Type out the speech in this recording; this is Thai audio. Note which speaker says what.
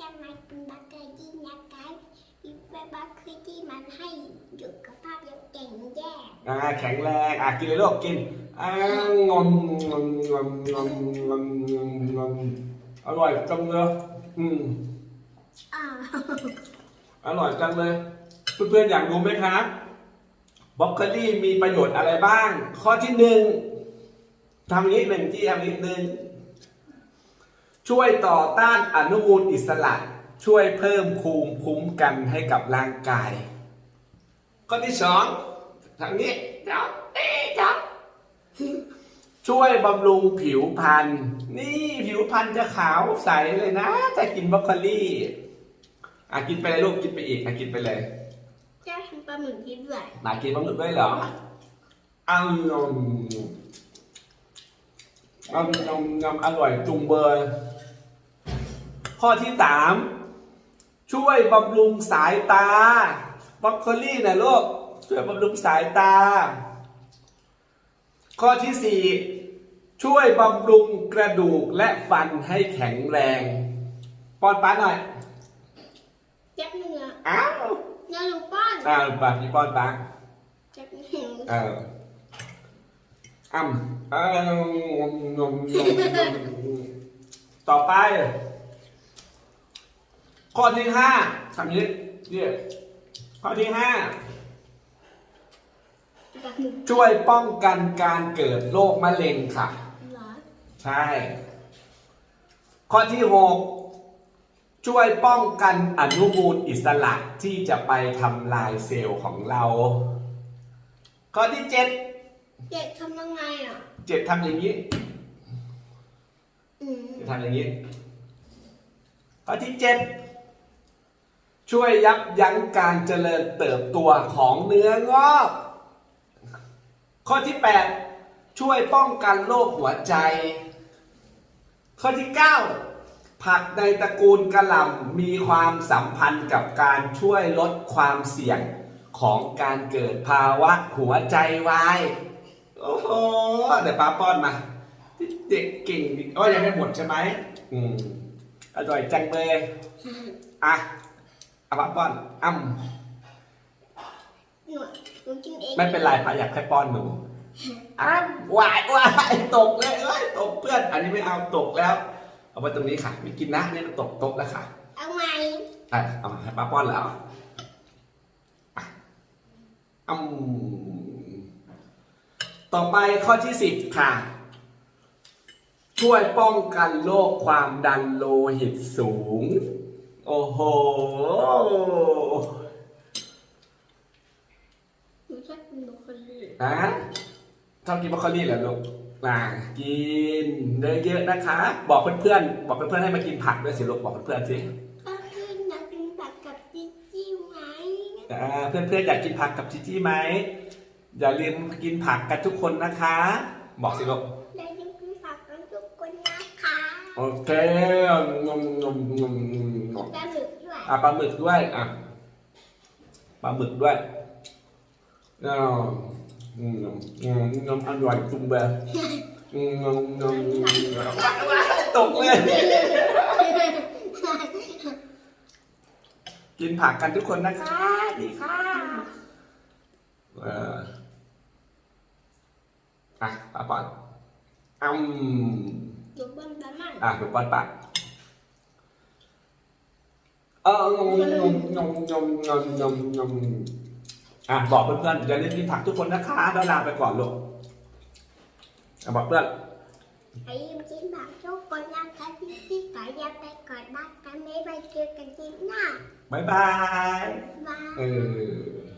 Speaker 1: จะมากินบักเกอร์ดี้นะคะอีกบักเกอร์ดี้มันให้สุขภาพยังแข็งแรง
Speaker 2: อ่าแข็งแรงอะกินเลยลูกกินอ่างอมงอมงอมงอมงอมงอมงอมอร่อยจังเลยอืม
Speaker 1: อ่า
Speaker 2: อร่อยจังเลย เพื่อนๆอยากรู้ไหมครับบล็อกโคลี่มีประโยชน์อะไรบ้าง ข้อที่หนึ่งทำอย่างนี้หนึ่งที่ทำอย่างนี้หนึ่ง ช่วยต่อต้านอนุมูลอิสระ ช่วยเพิ่มภูมิคุ้มกันให้กับร่างกาย ข้อที่สองทางนี้เดี๋ยวเอ๊ะเดี๋ยวช่วยบำรุงผิวพรรณนี่ผิวพรรณจะขาวใสเลยนะถ้ากินบรอกโคลี่อะกินไปเลยลูกกินไปอีกอะกินไปเลย
Speaker 1: จะทำปลาหมึกกินด้วย
Speaker 2: มากินปลาหมึกด้วยเหรออ้าวงมงมงมงมอร่อยจุงเบย ข้อที่สามช่วยบำรุงสายตาบรอกโคลี่นะลูกช่วยบำรุงสายตา ข้อที่สี่ช่วยบำรุงกระดูกและฟันให้แข็งแรงป้อนป้าหน่อย
Speaker 1: เจ็บเนื้อ
Speaker 2: อ้าว
Speaker 1: เนื้อลูกป้อน
Speaker 2: อ่าป้าพี่ป้อนป้า
Speaker 1: เจ็บเนื้อ
Speaker 2: เอออ้ำเอองมงมงมต่อไป ข้อที่ห้าทำนี้เนี่ยข้อที่ห้า
Speaker 1: ปลาหมึก
Speaker 2: ช่วยป้องกันการเกิดโรคมะเร็งค่ะ
Speaker 1: เหรอ
Speaker 2: ใช่ ข้อที่หกช่วยป้องกันอนุมูลอิสระที่จะไปทำลายเซลล์ของเรา ข้อที่เจ็ด
Speaker 1: เด็กทำยังไงอะ
Speaker 2: เจ็ดทำอย่างนี้
Speaker 1: อืม
Speaker 2: ทำอย่างนี้ ข้อที่เจ็ด ช่วยยับยั้งการเจริญเติบโตของเนื้องอก ข้อที่แปดช่วยป้องกันโรคหัวใจ ข้อที่เก้าผักในตระกูลกระหล่ำมีความสัมพันธ์กับการช่วยลดความเสี่ยงของการเกิดภาวะหัวใจวาย โอ้โห เดี๋ยวป้าป้อนมา เด็กเก่งดิโอ้ยยังไม่หมดใช่ไหมอืมอร่อยจังเลย อะ อาป้าป้อนอ้ำ
Speaker 1: หนูหนูกินเอง
Speaker 2: ไม่เป็นไรป้าอยากให้ป้อนหนูอ้ำวายวายตกเลยเอ้ยตกเพื่อน อันนี้ไม่เอาตกแล้ว เอาไว้ตรงนี้ค่ะไม่กินนะนี่มันตกโต๊ะแล้วค่ะ
Speaker 1: เอาไหม
Speaker 2: อะเอามาให้ป้าป้อนแล้วอะอืมต่อไปข้อที่สิบค่ะ ช่วยป้องกันโรคความดันโลหิตสูง โอ้โห
Speaker 1: หนูชอบกินบรอกโคลี
Speaker 2: อะชอบกินบรอกโคลี่เหรอลูกอะกินเยอะๆนะคะ บอกเพื่อนๆ บอกเพื่อนๆให้มากินผักด้วยสิลูกบอกเพื่อนๆสิ
Speaker 1: ก็คืออยากกินผักกับจิ๊จิ้วไหม
Speaker 2: อ่าเพื่อนๆอยากกินผักกับจีจี้ไหมอย่าลืมกินผักกันทุกคนนะคะ บอกสิลูก
Speaker 1: ได้ยินกินผักกันทุกคนนะคะ
Speaker 2: โอเคงมงมงมงม
Speaker 1: ปลาหมึกด้วย
Speaker 2: อะปลาหมึกด้วยอะปลาหมึกด้วยอ้าวงมงมงมอร่อยจุงเบยงมงมงมว้าวว้าวตกเลย กินผักกันทุกคนนะคะดีค่ะเอออะปลาปอนอืม
Speaker 1: อยู่บนบ้านมัน
Speaker 2: อะถูกป้อนปากเอองงงงงงงงงงงงงอะบอกเพื่อนๆอย่าลืมกินผักทุกคนนะคะแล้วลาไปก่อนลูกอะบอกเพื่อน
Speaker 1: ไอ้ยิมกินผักทุกคนนะคะจิ๊จิ้ขออยาไปก่อนนะคะไม่ไปเจอกันที่หน้า
Speaker 2: บ๊ายบาย
Speaker 1: บาย
Speaker 2: เออ